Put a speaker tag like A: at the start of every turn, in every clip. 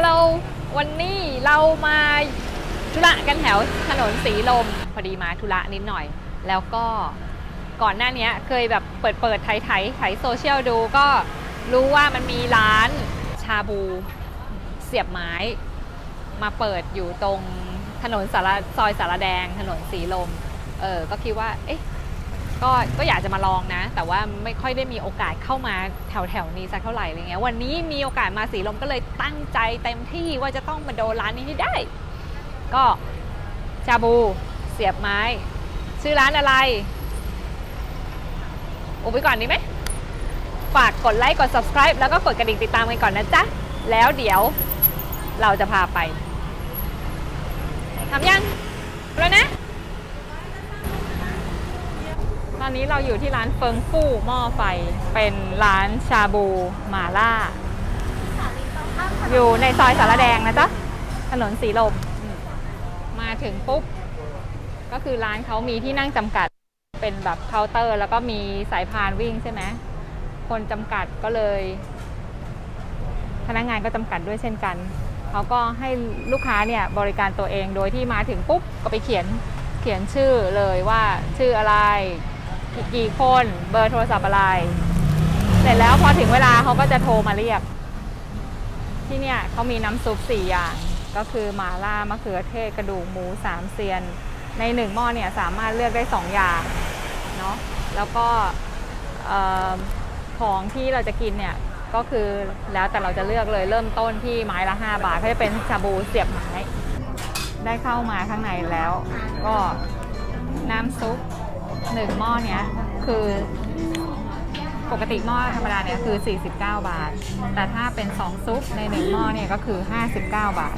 A: ฮัลโหล วันนี้เรามาธุระกันแถวถนนสีลม พอดีมาธุระนิดหน่อย แล้วก็ก่อนหน้านี้เคยแบบเปิดเปิดไถไถไถโซเชียลดูก็รู้ว่ามันมีร้านชาบูเสียบไม้ มาเปิดอยู่ตรงถนนสารซอยสารแดง ถนนสีลม เออ ก็คิดว่า เอ๊ะ ก็ก็อยากจะมาลองนะ แต่ว่าไม่ค่อยได้มีโอกาสเข้ามาแถวแถวนี้สักเท่าไหร่อะไรเงี้ยวันนี้มีโอกาสมาสีลมก็เลยตั้งใจเต็มที่ว่าจะต้องมาโดนร้านนี้ให้ได้ ก็ชาบูเสียบไม้ ชื่อร้านอะไรอุบไปก่อนดีไหมฝากกดไลค์กด subscribe แล้วก็กดกระดิ่งติดตามกันก่อนนะจ๊ะ แล้วเดี๋ยวเราจะพาไปทำยังแล้วนะ ต อนนี้เราอยู่ที่ร้านเฟิงฟู่หม้อไฟ เป็นร้านชาบูหมาล่า อยู่ในซอยสารแดงนะจ๊ะ ถนนสีลมอืมมาถึงปุ๊บ ก็คือร้านเขามีที่นั่งจำกัด เป็นแบบเคาน์เตอร์ แล้วก็มีสายพานวิ่งใช่ไหม คนจำกัดก็เลย พนักงานก็จำกัดด้วยเช่นกัน เขาก็ให้ลูกค้าเนี่ยบริการตัวเอง โดยที่มาถึงปุ๊บก็ไปเขียนเขียนชื่อเลยว่าชื่ออะไร กี่คนเบอร์โทรศัพท์อะไร เสร็จแล้วพอถึงเวลาเขาก็จะโทรมาเรียก ที่เนี่ยเขามีน้ำซุปสี่อย่าง ก็คือหมาล่ามะเขือเทศกระดูกหมูสามเซียน ในหนึ่งหม้อเนี่ยสามารถเลือกได้สองอย่างเนาะแล้วก็ของที่เราจะกินเนี่ยก็คือแล้วแต่เราจะเลือกเลยเริ่มต้นที่ไม้ละ 5 บาทก็จะเป็นชาบูเสียบไม้ ได้เข้ามาข้างในแล้ว ก็น้ำซุป หนึ่งหม้อเนี้ยคือปกติหม้อธรรมดาเนี่ยคือ 49 บาท แต่ถ้าเป็น2ซุปในหนึ่งหม้อเนี่ยก็คือ 59 บาท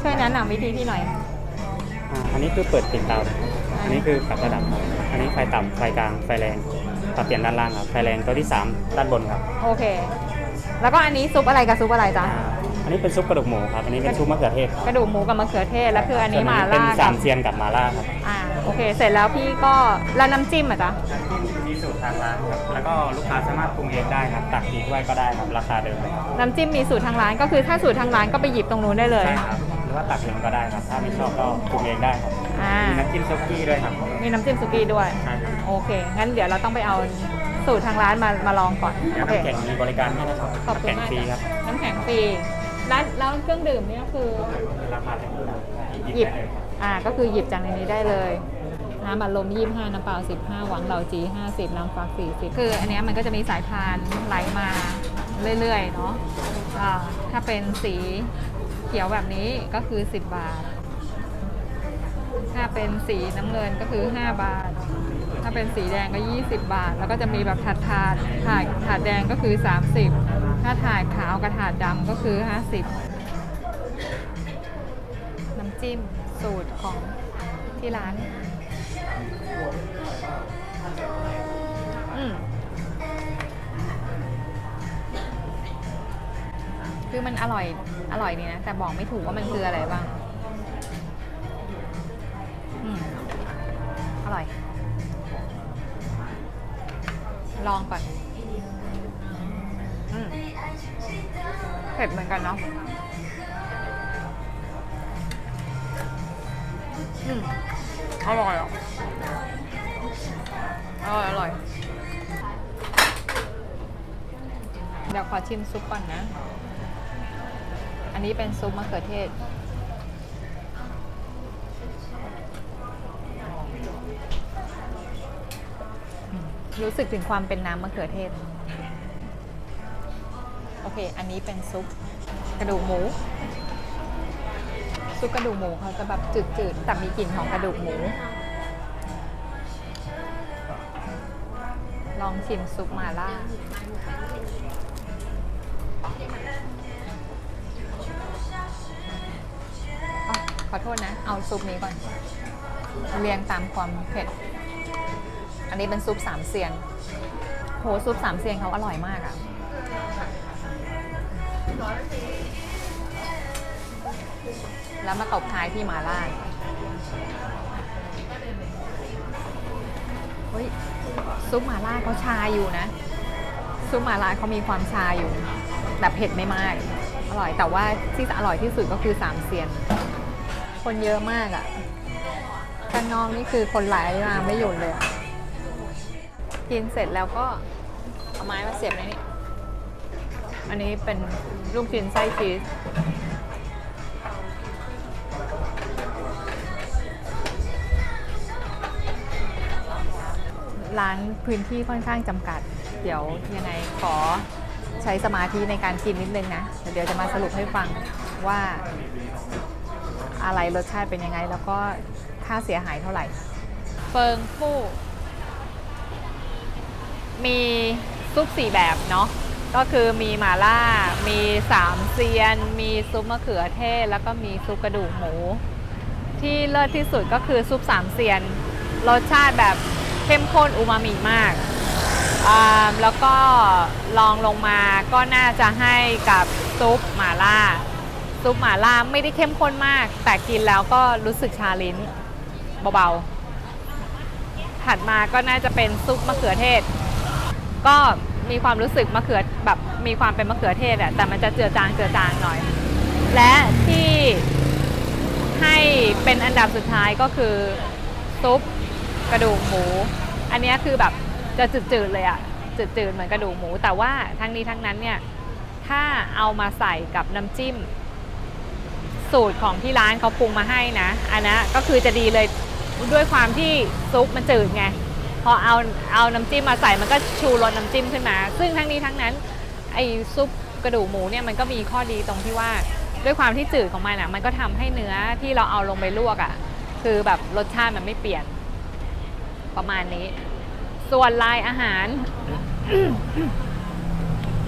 A: ช่วยแนะนำวิธีพี่หน่อย
B: อ่าอันนี้คือเปิดปิดเตานะครับอันนี้คือปรับระดับครับอันนี้ไฟต่ำไฟกลาง ไฟแรง ปรับเปลี่ยนด้านล่างครับ ไฟแรงตัวที่ 3 ด้านบนครับ
A: โอเค แล้วก็อันนี้ซุปอะไรกับซุปอะไรจ๊ะ
B: อ่าอั นนี้เป็นซุปกระดูกหมูครับ อันนี้เป็นซุปมะเขือเทศ
A: กระดูกหมูกับมะเขือเทศแล้วคืออันนี้หมา
B: ส่วน
A: ล่า
B: เป็น
A: กั
B: สา
A: บ
B: มเซียนกับมาล่าครับ
A: อ่าโอเค เสร็จแล้วพี่ก็แล้วน้ำจิ้มอะจ๊ะ
B: มีสูตรทางร้านครับ แล้วก็ลูกค้าสามารถปรุงเองได้ครับ ตักกี่ถ้วยก็ได้ครับ ราคาเดิมเลยครับ
A: น้ำจิ้มมีสูตรทางร้านก็คือถ้าสูตรทางร้านก็ไปหยิบตรงนู้นได้เลย
B: ใช่ครับ หรือว่าตักเองก็ได้ครับ ถ้าไม่ชอบก็ปรุงเองได้ครับ
A: อ่า
B: มีน้ำจิ้มซุกี้ด้วยครับ
A: มีน้ำจิ้มสุกี้ด้วย
B: ใช่ครับ
A: โอเค งั้นเดี๋ยวเราต้องไปเอาสูตรทางร้านมามาลองก่อน
B: เดี๋ยว
A: โอเค
B: น้ำแข็งมีบริการให้นะครับ
A: ขอบคุณ
B: น้ำแข็ง
A: มาก
B: ฟรีค
A: จ้ะ
B: รับ
A: น้ำแข็งฟรี ร้านแล้วเครื่องดื่มเนี่ยคือ
B: ราคาเต็มครับ
A: หยิบ
B: ได้เลย
A: อ่า ก็คือหยิบจากในนี้ได้เลย น้ำบัลลมยี่ห้าน้ำเปล่าสิบห้าหวังเหล่าจีห้าสิบน้ำฟักสี่สิบคืออันเนี้ยมันก็จะมีสายพานไหลมาเรื่อยๆ เนาะอ่าถ้าเป็นสีเขียวแบบนี้ก็คือ 10 บาท ถ้าเป็นสีน้ำเงินก็คือ 5 บาท ถ้าเป็นสีแดงก็ 20 บาท แล้วก็จะมีแบบถาดถาดถาดถาดแดงก็คือ 30 ถ้าถาดขาวกับถาดดำก็คือ 50 น้ำจิ้มสูตรของที่ร้านอืมคือมันอร่อย อร่อยดีนะ แต่บอกไม่ถูกว่ามันคืออะไรบ้าง ร่อย ลองก่อนอเผ็ดเหมือนกันเนาะอืมอร่อยอะอร่อย อร่อย เดี๋ยวขอชิมซุปก่อนนะ อันนี้เป็นซุปมะเขือเทศ รู้สึกถึงความเป็นน้ำมะเขือเทศ โอเค อันนี้เป็นซุปกระดูกหมู ซุปกระดูกหมูเขาจะแบบจืดๆ แต่มีกลิ่นของกระดูกหมู ลองชิมซุปมาล่าขอโทษนะ เอาซุปนี้ก่อน เรียงตามความเผ็ด อันนี้เป็นซุปสามเซียน โหซุปสามเซียนเขาอร่อยมากอะ่ะ แล้วมาตบท้ายที่มาล่าเฮ้ยซุปมาล่าเขาชาอยู่นะ ซุปมาล่าเขามีความชาอยู่แต่เผ็ดไม่มาก อร่อยแต่ว่าที่อร่อยที่สุดก็คือสามเซียน คนเยอะมากอะ่ะข้างนอกนี่คือคนไหลมาไม่หยุดเลยอะ กินเสร็จแล้วก็เอาไม้มาเสียบในนี้ อันนี้เป็นลูกชิ้นไส้ชีสร้านพื้นที่ค่อนข้างจำกัด เดี๋ยวยังไงขอใช้สมาธิในการกินนิดนึงนะ เดี๋ยวจะมาสรุปให้ฟังว่าอะไรรสชาติเป็นยังไง แล้วก็ค่าเสียหายเท่าไหร่ เฟิงฟู่ มีซุปสี่แบบเนาะก็คือมีหม่าล่า มีสามเซียน มีซุปมะเขือเทศ แล้วก็มีซุปกระดูกหมู ที่เลิศที่สุดก็คือซุปสามเซียน รสชาติแบบเข้มข้นอูมามิมาก แล้วก็ลองลงมาก็น่าจะให้กับซุปหม่าล่า ซุปหม่าล่าไม่ได้เข้มข้นมาก แต่กินแล้วก็รู้สึกชาลิ้นเบาๆ ถัดมาก็น่าจะเป็นซุปมะเขือเทศ ก็มีความรู้สึกมะเขือแบบมีความเป็นมะเขือเทศอะแต่มันจะเจือจางเจือจางหน่อย และที่ให้เป็นอันดับสุดท้ายก็คือซุปกระดูกหมู อันนี้คือแบบจะจืดๆเลยอะจืดๆเหมือนกระดูกหมู แต่ว่าทั้งนี้ทั้งนั้นเนี่ยถ้าเอามาใส่กับน้ำจิ้ม สูตรของที่ร้านเขาปรุงมาให้นะ อันนั้นก็คือจะดีเลยด้วยความที่ซุปมันจืดไง พอเอาเอาน้ำจิ้มมาใส่มันก็ชูรสน้ำจิ้มขึ้นมา ซึ่งทั้งนี้ทั้งนั้นไอ้ซุปกระดูกหมูเนี่ยมันก็มีข้อดีตรงที่ว่าด้วยความที่จืดของมันอะ มันก็ทำให้เนื้อที่เราเอาลงไปลวกอะ คือแบบรสชาติมันไม่เปลี่ยน ประมาณนี้ ส่วนลายอาหาร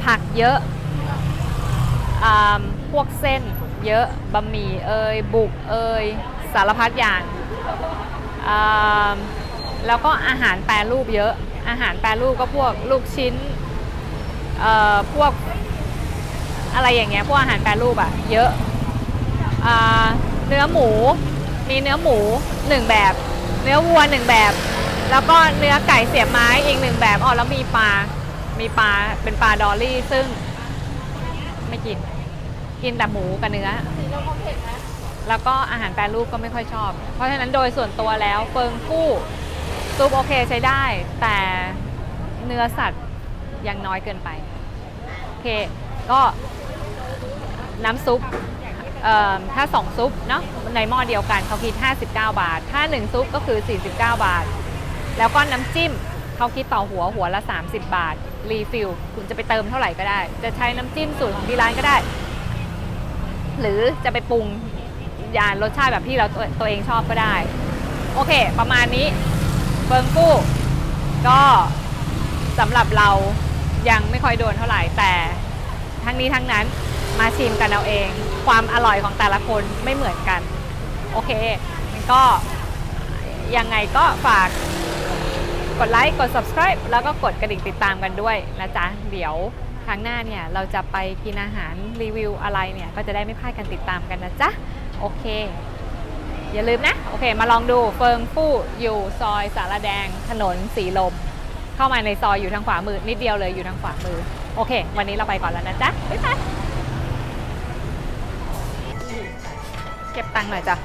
A: ผักเยอะอ่าพวกเส้นเยอะบะหมี่เอยบุกเอยสารพัดอย่างอ่า แล้วก็อาหารแปรรูปเยอะ อาหารแปรรูปก็พวกลูกชิ้น เอ่อ พวกอะไรอย่างเงี้ย พวกอาหารแปรรูปอะเยอะอ่าเนื้อหมู มีเนื้อหมูหนึ่งแบบ เนื้อวัวหนึ่งแบบ แล้วก็เนื้อไก่เสียบไม้อีกหนึ่งแบบอ๋อแล้วมีปลา มีปลา เป็นปลาดอลลี่ ซึ่งไม่กิน กินแต่หมูกับเนื้อ แล้วก็อาหารแปรรูปก็ไม่ค่อยชอบ เพราะฉะนั้นโดยส่วนตัวแล้วเฟิงกู้ ซุปโอเคใช้ได้ แต่เนื้อสัตว์ยังน้อยเกินไป โอเค ก็น้ำซุปถ้า 2 ซุปเนาะในหม้อเดียวกันเขาคิด 59 บาท ถ้า 1 ซุปก็คือ 49 บาท แล้วก็น้ำจิ้มเขาคิดต่อหัวหัวละ 30 บาท รีฟิลคุณจะไปเติมเท่าไหร่ก็ได้ จะใช้น้ำจิ้มสูตรของที่ร้านก็ได้ หรือจะไปปรุงยานรสชาติแบบที่เราตตัวเองชอบก็ได้ โอเค ประมาณนี้ เบิงกู้ ก็สำหรับเรายังไม่ค่อยโดนเท่าไหร่แต่ทั้งนี้ทั้งนั้นมาชิมกันเอาเอง ความอร่อยของแต่ละคนไม่เหมือนกัน โอเคงั้นก็ยังไงก็ฝากกดไลค์กด subscribe แล้วก็กดกระดิ่งติดตามกันด้วยนะจ๊ะ เดี๋ยวครั้งหน้าเนี่ย เราจะไปกินอาหารรีวิวอะไรเนี่ย ก็จะได้ไม่พลาดกันติดตามกันนะจ๊ะ โอเค อย่าลืมนะ โอเคมาลองดูเฟิงฟู่อยู่ซอยสารแดงถนนสีลม เข้ามาในซอยอยู่ทางขวามือนิดเดียวเลยอยู่ทางขวามือ โอเค วันนี้เราไปก่อนแล้วนะจ๊ะ บ๊ายบาย เก็บตังค์หน่อยจ้ะ